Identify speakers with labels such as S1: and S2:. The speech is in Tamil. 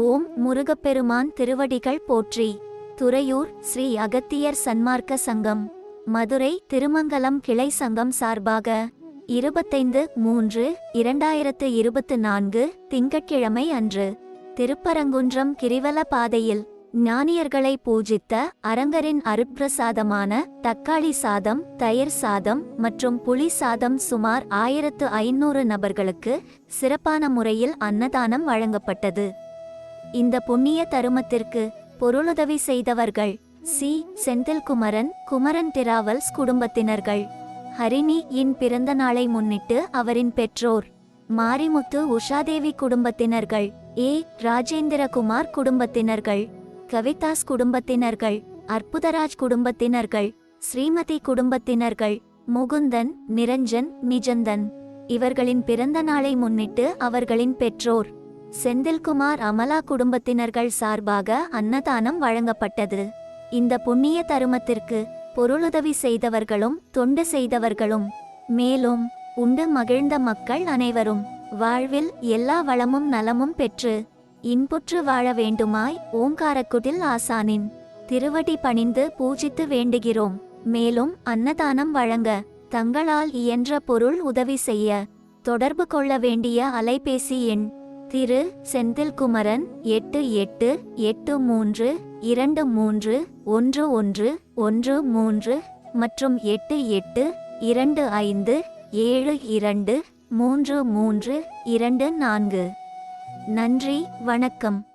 S1: ஓம் முருகப்பெருமான் திருவடிகள் போற்றி. துறையூர் ஸ்ரீ அகத்தியர் சன்மார்க்க சங்கம். மதுரை திருமங்கலம் கிளை சங்கம் சார்பாக இருபத்தைந்து மூன்று இரண்டாயிரத்து இருபத்து நான்கு திங்கட்கிழமை அன்று திருப்பரங்குன்றம் கிரிவல பாதையில் ஞானியர்களை பூஜித்த அரங்கரின் அருட்பிரசாதமான தக்காளி சாதம் தயிர் சாதம் மற்றும் புளி சாதம் சுமார் ஆயிரத்து ஐநூறு நபர்களுக்கு சிறப்பான முறையில் அன்னதானம் வழங்கப்பட்டது. இந்த புண்ணிய தருமத்திற்கு பொருளுதவி செய்தவர்கள் சி. செந்தில்குமரன் குமரன் டிராவல்ஸ் குடும்பத்தினர்கள். ஹரிணி இன் பிறந்த நாளை முன்னிட்டு அவரின் பெற்றோர் மாரிமுத்து உஷாதேவி குடும்பத்தினர்கள் ஏ. ராஜேந்திரகுமார் குடும்பத்தினர்கள் கவிதாஸ் குடும்பத்தினர்கள் அற்புதராஜ் குடும்பத்தினர்கள் ஸ்ரீமதி குடும்பத்தினர்கள் முகுந்தன் நிரஞ்சன் நிஜந்தன் இவர்களின் பிறந்த நாளை முன்னிட்டு அவர்களின் பெற்றோர் செந்தில்குமார் அமலா குடும்பத்தினர்கள் சார்பாக அன்னதானம் வழங்கப்பட்டது. இந்த புண்ணிய தருமத்திற்கு பொருளுதவி செய்தவர்களும் தொண்டு செய்தவர்களும் மேலும் உண்டு மகிழ்ந்த மக்கள் அனைவரும் வாழ்வில் எல்லா வளமும் நலமும் பெற்று இன்புற்று வாழ வேண்டுமாய் ஓங்காரக்குடில் ஆசானின் திருவடி பணிந்து பூஜித்து வேண்டுகிறோம். மேலும் அன்னதானம் வழங்க தங்களால் இயன்ற பொருள் உதவி செய்ய தொடர்பு கொள்ள வேண்டிய அலைபேசி எண் திரு செந்தில்குமரன் எட்டு எட்டு எட்டு மூன்று இரண்டு மூன்று ஒன்று ஒன்று ஒன்று மூன்று மற்றும் எட்டு எட்டு இரண்டு ஐந்து ஏழு இரண்டு மூன்று மூன்று இரண்டு நான்கு. நன்றி வணக்கம்.